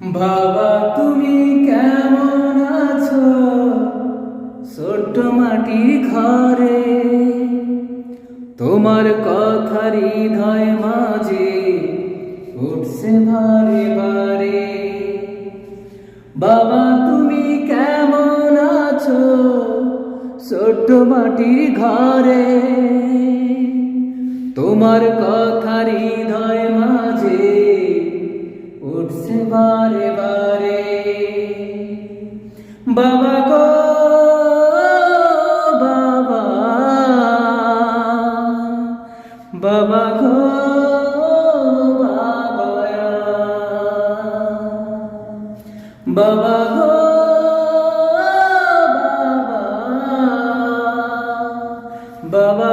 বাবা, তুমি কেমন আছো? ছোট্ট মাটির ঘরে। তোমার কথা হৃদয় মাঝে উঠছে বারে বারে। বাবা, তুমি কেমন আছো? ছোট্ট মাটির ঘরে। তোমার কথা হৃদয় মাঝে উঠছে বারে বারে। বাবা গো বাবা। বাবা গো বাবা গো বাবা। বাবা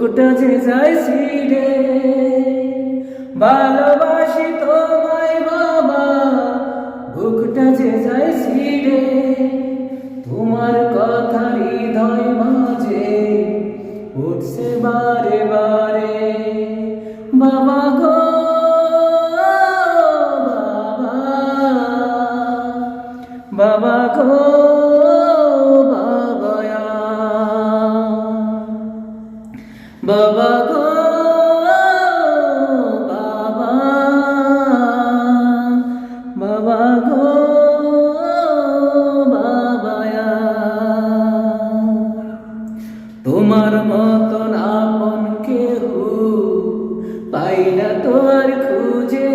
বুকটা যে যাইছি রে ভালোবাসি তোমায় বাবা বুকটা যে যাইছি রে তোমার কথা হৃদয় মাঝে উঠছে বারে বারে। বাবা গো, বাবা বাবা গো। বাবা গো, বাবা। বাবা গো, বাবায়া। তোমার মতন আপন কেহ পাই না তো আর খুঁজে।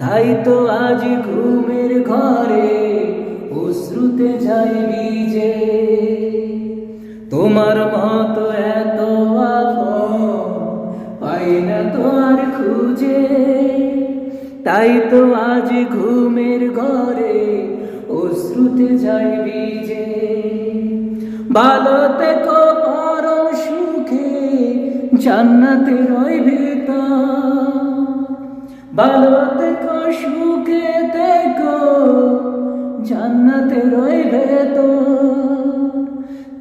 তাই তো আজ ঘুমের ঘরে অশ্রুতে যাই বিজে তোমার মতো তাই তো আজ ঘুমের ঘরে অশ্রুতে যাই বিজে ভালো থেকো পরম সুখে জান্নাতে রই ভেতর ভালো থেকো সুখে দেখো জান্নাতে রই ভেতর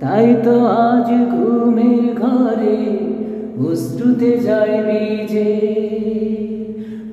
তাই তো আজ ঘুমের ঘরে অশ্রুতে যাই বিজে